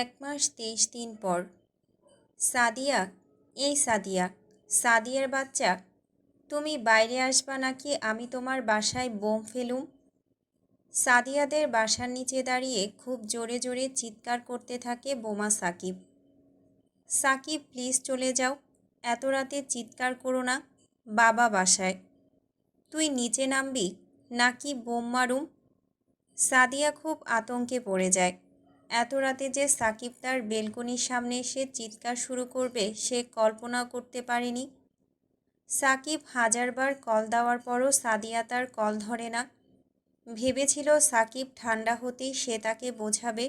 এক মাস তেইশ দিন পর। সাদিয়া, এই সাদিয়া, সাদিয়ার বাচ্চা, তুমি বাইরে আসবা নাকি আমি তোমার বাসায় বোম ফেলুম? সাদিয়াদের বাসার নিচে দাঁড়িয়ে খুব জোরে জোরে চিৎকার করতে থাকে বোমা সাকিব। সাকিব, প্লিজ চলে যাও, এত রাতে চিৎকার করো না, বাবা বাসায়। তুই নিচে নামবি, নাকি বোম মারুম? সাদিয়া খুব আতঙ্কে পড়ে যায়। এত রাতে যে সাকিব তার বেলকনির সামনে এসে চিৎকার শুরু করবে, সে কল্পনা করতে পারেনি। সাকিব হাজারবার কল দেওয়ার পরও সাদিয়া তার কল ধরে না। ভেবেছিল সাকিব ঠান্ডা হতেই সে তাকে বোঝাবে,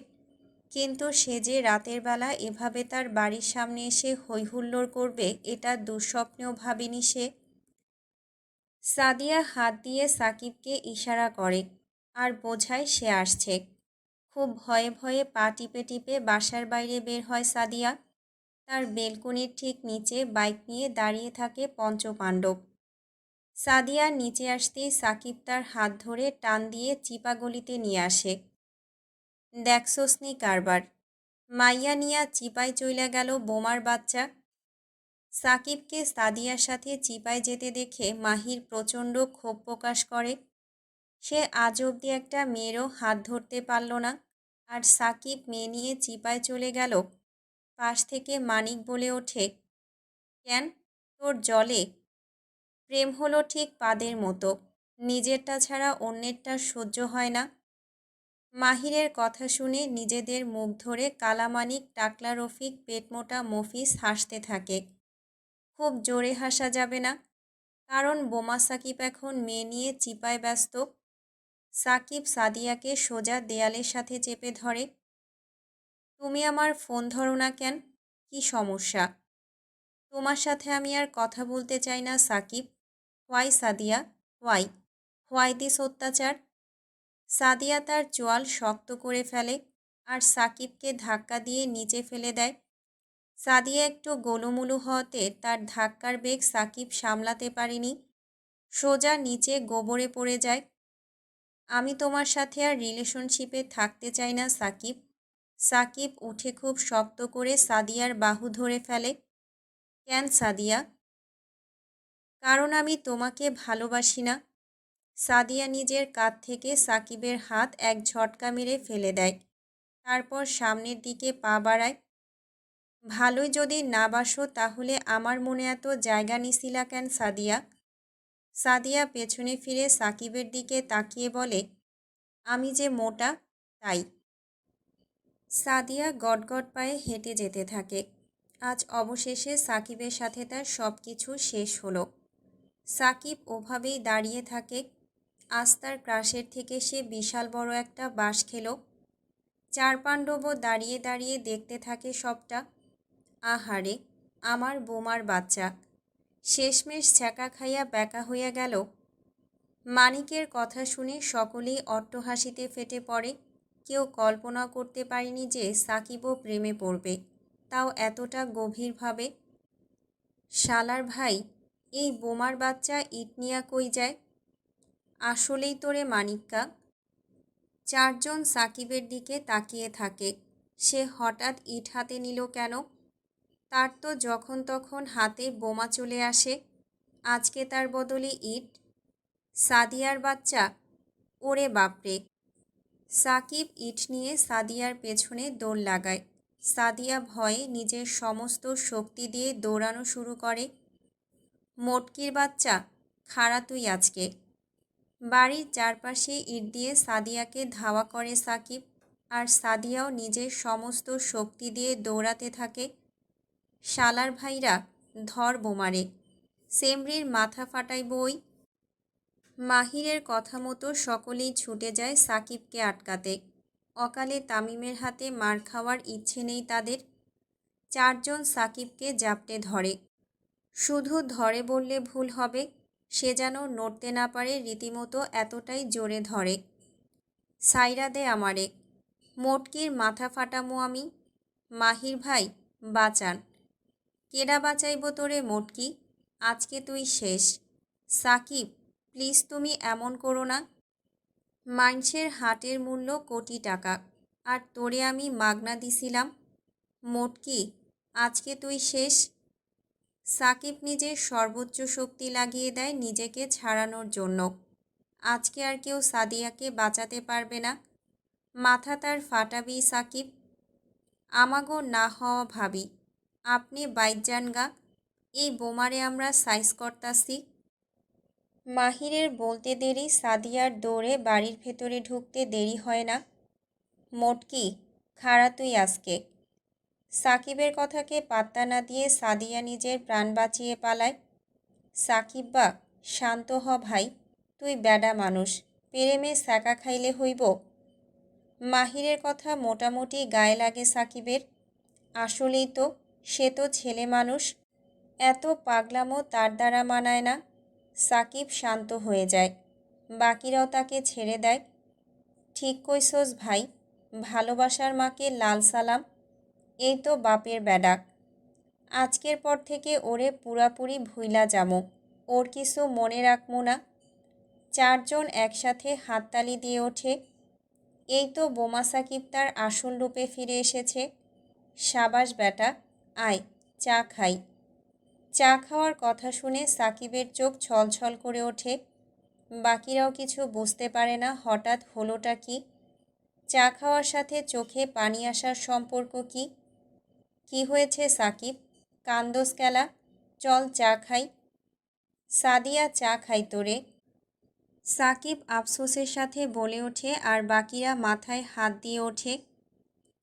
কিন্তু সে যে রাতের বেলা এভাবে তার বাড়ির সামনে এসে হৈহুল্লোড় করবে, এটা দুঃস্বপ্নেও ভাবেনি সে। সাদিয়া হাত দিয়ে সাকিবকে ইশারা করে, আর বোঝায় সে আসছে। খুব ভয়ে ভয়ে পা টিপে টিপে বাসার বাইরে বের হয় সাদিয়া। তার বেলকনির ঠিক নিচে বাইক নিয়ে দাঁড়িয়ে থাকে পঞ্চপাণ্ডব। সাদিয়া নিচে আসতেই সাকিব তার হাত ধরে টান দিয়ে চিপা গলিতে নিয়ে আসে। দেখছোসনি কারবার মাইয়া নিয়া চিপায় চইলা গেল বোমার বাচ্চা। সাকিবকে সাদিয়ার সাথে চিপায় যেতে দেখে মাহির প্রচণ্ড ক্ষোভ প্রকাশ করে। সে আজ অবধি একটা মেয়েরও হাত ধরতে পারল না। আর সাকিব মেয়ে নিয়ে চিপায় চলে গেল। পাশ থেকে মানিক বলে ওঠে, কেন? তোর জলে প্রেম হলো ঠিক পাদের মতো। নিজেরটা ছাড়া অন্যেরটা সহ্য হয় না। মাহিরের কথা শুনে নিজেদের মুখ ধরে কালামানিক, টাকলা রফিক, পেটমোটা মফিস হাসতে থাকে। খুব জোরে হাসা যাবে না। কারণ বোমা সাকিব এখন মেয়ে নিয়ে চিপায় ব্যস্ত। সাকিব সাদিয়াকে সোজা দেয়ালের সাথে চেপে ধরে, তুমি আমার ফোন ধরো না কেন? কি সমস্যা? তোমার সাথে আমি আর কথা বলতে চাই না, Sakib. Why Sadia? Why? Why this অত্যাচার? সাদিয়া তার চোয়াল শক্ত করে ফেলে আর সাকিবকে ধাক্কা দিয়ে নিচে ফেলে দেয়। সাদিয়া একটু গোলুমুলু হওয়াতে তার ধাক্কার বেগ সাকিব সামলাতে পারেনি। সোজা নিচে গোবরে পড়ে যায়। আমি তোমার সাথে আর রিলেশনশিপে থাকতে চাই না, সাকিব। সাকিব উঠে খুব শক্ত করে সাদিয়ার বাহু ধরে ফেলে। কেন সাদিয়া? কারণ আমি তোমাকে ভালোবাসি না। সাদিয়া নিজের কাঁধ থেকে সাকিবের হাত এক ঝটকা মেরে ফেলে দেয়। তারপর সামনের দিকে পা বাড়ায়। ভালোই যদি না বাসো, তাহলে আমার মনে এত জায়গা নিছিলা কেন সাদিয়া? সাদিয়া পেছনে ফিরে সাকিবের দিকে তাকিয়ে বলে, আমি যে মোটা, তাই। সাদিয়া গটগট পায়ে হেঁটে যেতে থাকে। আজ অবশেষে সাকিবের সাথে তার সব কিছু শেষ হলো। সাকিব ওভাবেই দাঁড়িয়ে থাকে। আজ তার ক্রাশের থেকে সে বিশাল বড় একটা বাঁশ খেলো। চার পাণ্ডবও দাঁড়িয়ে দাঁড়িয়ে দেখতে থাকে সবটা। আহারে, আমার বোমার বাচ্চা। শেষমেশ ছ্যাঁকা খাইয়া ব্যাকা হইয়া গেল। মানিকের কথা শুনে সকলেই অট্টহাসিতে ফেটে পড়ে। কেউ কল্পনা করতে পারেনি যে সাকিবও প্রেমে পড়বে। তাও এতটা গভীরভাবে। শালার ভাই, এই বোমার বাচ্চা ইট নিয়া কই যায়? আসলেই তোরে মানিক্কা। চারজন সাকিবের দিকে তাকিয়ে থাকে। সে হঠাৎ ইট হাতে নিল কেন? তার তো যখন তখন হাতে বোমা চলে আসে। আজকে তার বদলে ইট। সাদিয়ার বাচ্চা। ওরে বাপরে। সাকিব ইট নিয়ে সাদিয়ার পেছনে দৌড় লাগায়। সাদিয়া ভয়ে নিজের সমস্ত শক্তি দিয়ে দৌড়ানো শুরু করে। মোটকির বাচ্চা, খাড়া তুই আজকে। বাড়ির চারপাশে ইট দিয়ে সাদিয়াকে ধাওয়া করে সাকিব। আর সাদিয়াও নিজের সমস্ত শক্তি দিয়ে দৌড়াতে থাকে। শালার ভাইরা, ধর বোমারে। সেমরির মাথা ফাটাই বই। মাহিরের কথা মতো সকলেই ছুটে যায় সাকিবকে আটকাতে। অকালে তামিমের হাতে মার খাওয়ার ইচ্ছে নেই তাদের। চারজন সাকিবকে জাপটে ধরে। শুধু ধরে বললে ভুল হবে, সে যেন নড়তে না পারে রীতিমতো এতটাই জোরে ধরে। সাইরা দে আমারে। মোটকির মাথা ফাটামো আমি। মাহির ভাই, বাঁচান। কেডা বাঁচাইব তোরে মোটকি? আজকে তুই শেষ। সাকিব, প্লিজ তুমি এমন করো না। মাইনসের হাটের মূল্য কোটি টাকা। আর তোরে আমি মাগনা দিছিলাম। মোটকি, আজকে তুই শেষ। সাকিব নিজের সর্বোচ্চ শক্তি লাগিয়ে দেয় নিজেকে ছাড়ানোর জন্য। আজকে আর কেউ সাদিয়াকে বাঁচাতে পারবে না। মাথা তার ফাটাবি সাকিব। আমাগো না হওয়া ভাবি। আপনি বাইজান গা। এই বোমারে আমরা সাইজ করতাছি। মাহিরের বলতে দেরি, সাদিয়ার দৌড়ে বাড়ির ভেতরে ঢুকতে দেরি হয় না। মোটকি খাড়া তুই আজকে। সাকিবের কথাকে পাত্তা না দিয়ে সাদিয়া নিজের প্রাণ বাঁচিয়ে পালায়। সাকিব বা, শান্ত হ ভাই, তুই বেডা মানুষ, পেরেমে স্যাকা খাইলে হইব। মাহিরের কথা মোটামুটি গায়ে লাগে সাকিবের। আসলেই তো সে তো ছেলে মানুষ। এত পাগলামো তার দ্বারা মানায় না। সাকিব শান্ত হয়ে যায়। বাকিরাও তাকে ছেড়ে দেয়। ঠিক কইসোস ভাই, ভালোবাসার মাকে লাল সালাম। এই তো বাপের বেডাক আজকের পর থেকে ওরে পুরাপুরি ভুইলা যামো ওর কিছু মনে রাখব না। চারজন একসাথে হাততালি দিয়ে ওঠে। এই তো বোমা সাকিব তার আসল রূপে ফিরে এসেছে। সাবাস বেটা আয়, চা খাই। চা খাওয়ার কথা শুনে সাকিবের চোখ ছলছল করে ওঠে। বাকিরাও কিছু বুঝতে পারে না হঠাৎ হলোটা কি। চা খাওয়ার সাথে চোখে পানি আসার সম্পর্ক কি। কি হয়েছে সাকিব? কান্দোস কেলা। চল চা খাই। সাদিয়া চা খাই তোরে। সাকিব আফসোসের সাথে বলে ওঠে আর বাকিরা মাথায় হাত দিয়ে ওঠে।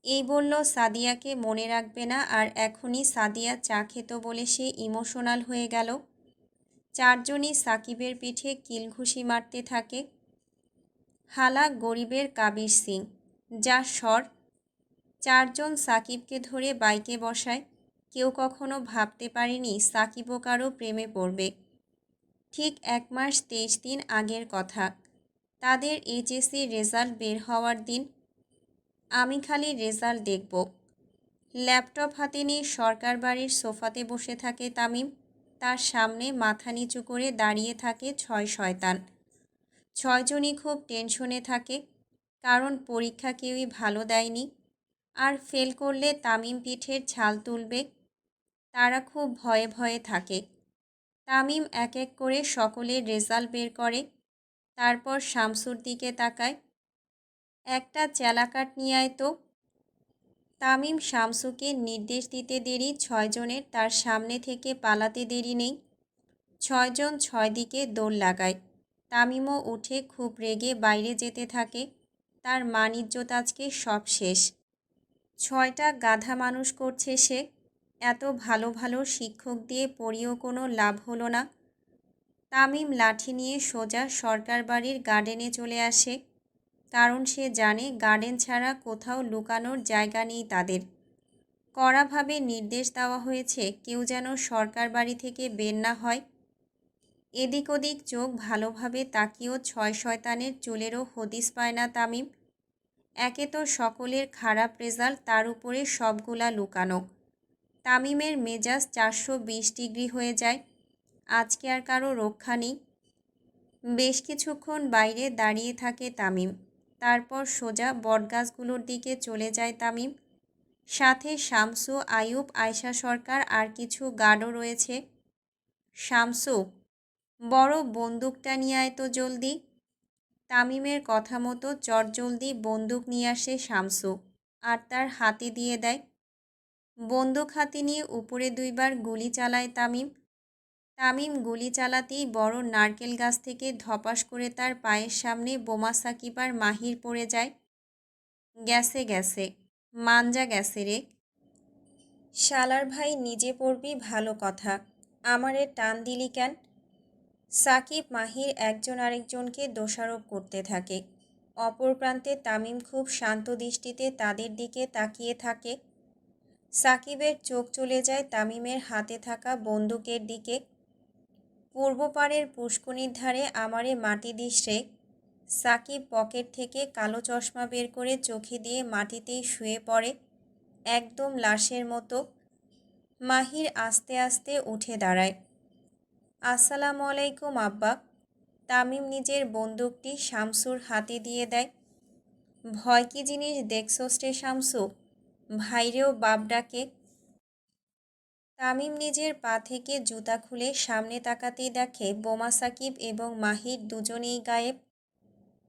এই বলল, সাদিয়াকে মনে রাখবে না, আর এখনই সাদিয়া চা খেত বলে সে ইমোশনাল হয়ে গেল। চারজনই সাকিবের পিঠে কিলঘুষি মারতে থাকে। হালা গরিবের কাবির সিং, যা স্বর। চারজন সাকিবকে ধরে বাইকে বসায়। কেউ কখনো ভাবতে পারেনি সাকিবও কারও প্রেমে পড়বে। ঠিক এক মাস তেইশ দিন আগের কথা। তাদের এইচএসসি রেজাল্ট বের হওয়ার দিন আমি খালি রেজাল্ট দেখব। ল্যাপটপ হাতে নিয়ে সরকার বাড়ির সোফাতে বসে থাকে তামিম। তার সামনে মাথা নিচু করে দাঁড়িয়ে থাকে ছয় শয়তান। ছয়জনই খুব টেনশনে থাকে, কারণ পরীক্ষা কেউই ভালো দেয়নি। আর ফেল করলে তামিম পিঠের ছাল তুলবে। তারা খুব ভয়ে ভয়ে থাকে। তামিম এক এক করে সকলের রেজাল্ট বের করে। তারপর শামসুর দিকে তাকায়। একটা চেলাকাট নিয়ে আয় তো। তামিম শামসুকে নির্দেশ দিতে দেরি, ছয়জনের তার সামনে থেকে পালাতে দেরি নেই। ছয়জন ছয় দিকে দৌড় লাগায়। তামিমও উঠে খুব রেগে বাইরে যেতে থাকে। তার মান আজকে সব শেষ। ছয়টা গাধা মানুষ করছে সে। এত ভালো ভালো শিক্ষক দিয়ে পড়িয়েও কোনো লাভ হলো না। তামিম লাঠি নিয়ে সোজা সরকার বাড়ির গার্ডেনে চলে আসে। কারণ সে জানে গার্ডেন ছাড়া কোথাও লুকানোর জায়গা নেই তাদের। কড়াভাবে নির্দেশ দেওয়া হয়েছে, কেউ যেন সরকার বাড়ি থেকে বের না হয়। এদিক ওদিক চোখ ভালোভাবে তাকিয়েও ছয় শয়তানের চুলেরও হদিস পায় না তামিম। একে তো সকলের খারাপ রেজাল্ট, তার উপরে সবগুলা লুকানো। তামিমের মেজাজ চারশো বিশ ডিগ্রি হয়ে যায়। আজকে আর কারও রক্ষা নেই। বেশ কিছুক্ষণ বাইরে দাঁড়িয়ে থাকে তামিম। তারপর সোজা বটগাছগুলোর দিকে চলে যায় তামিম। সাথে শামসু আয়ুব আয়শা সরকার আর কিছু গার্ডও রয়েছে। শামসু, বড় বন্দুকটা নিয়ে আয় তো জলদি। তামিমের কথা মতো চটজলদি বন্দুক নিয়ে আসে শামসু আর তার হাতে দিয়ে দেয়। বন্দুক হাতে নিয়ে উপরে দুইবার গুলি চালায় তামিম। তামিম গুলি চালাতেই বড় নারকেল গাছ থেকে ধপাস করে তার পায়ের সামনে বোমা সাকিবার মাহির পড়ে যায়। গ্যাসে গ্যাসে মানজা গ্যাসে রে। শালার ভাই নিজে পড়বি ভালো কথা, আমারে টান দিলি কেন? সাকিব, মাহির একজন আরেকজনকে দোষারোপ করতে থাকে। অপর প্রান্তে তামিম খুব শান্ত দৃষ্টিতে তাদের দিকে তাকিয়ে থাকে। সাকিবের চোখ চলে যায় তামিমের হাতে থাকা বন্দুকের দিকে। পূর্ব পাড়ের পুষ্কনির ধারে আমারে মাটি দিশে সাকিব পকেট থেকে কালো চশমা বের করে চোখে দিয়ে মাটিতেই শুয়ে পড়ে, একদম লাশের মতো। মাহির আস্তে আস্তে উঠে দাঁড়ায়। আসসালামু আলাইকুম, আব্বা। তামিম নিজের বন্দুকটি শামসুর হাতে দিয়ে দেয়। ভয় কি জিনিস দেখছোস রে শামসু? ভাইরেও বাপ ডাকে তামিম নিজের পা থেকে জুতা খুলে সামনে তাকাতেই দেখে বোমা সাকিব এবং মাহির দুজনেই গায়েব।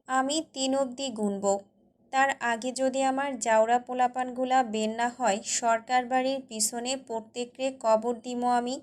আমি তিন অবধি গুনব। তার আগে যদি আমার জাউরা পোলাপানগুলা বের না হয়, সরকার বাড়ির পিছনে প্রত্যেকরে কবর দিমো আমি।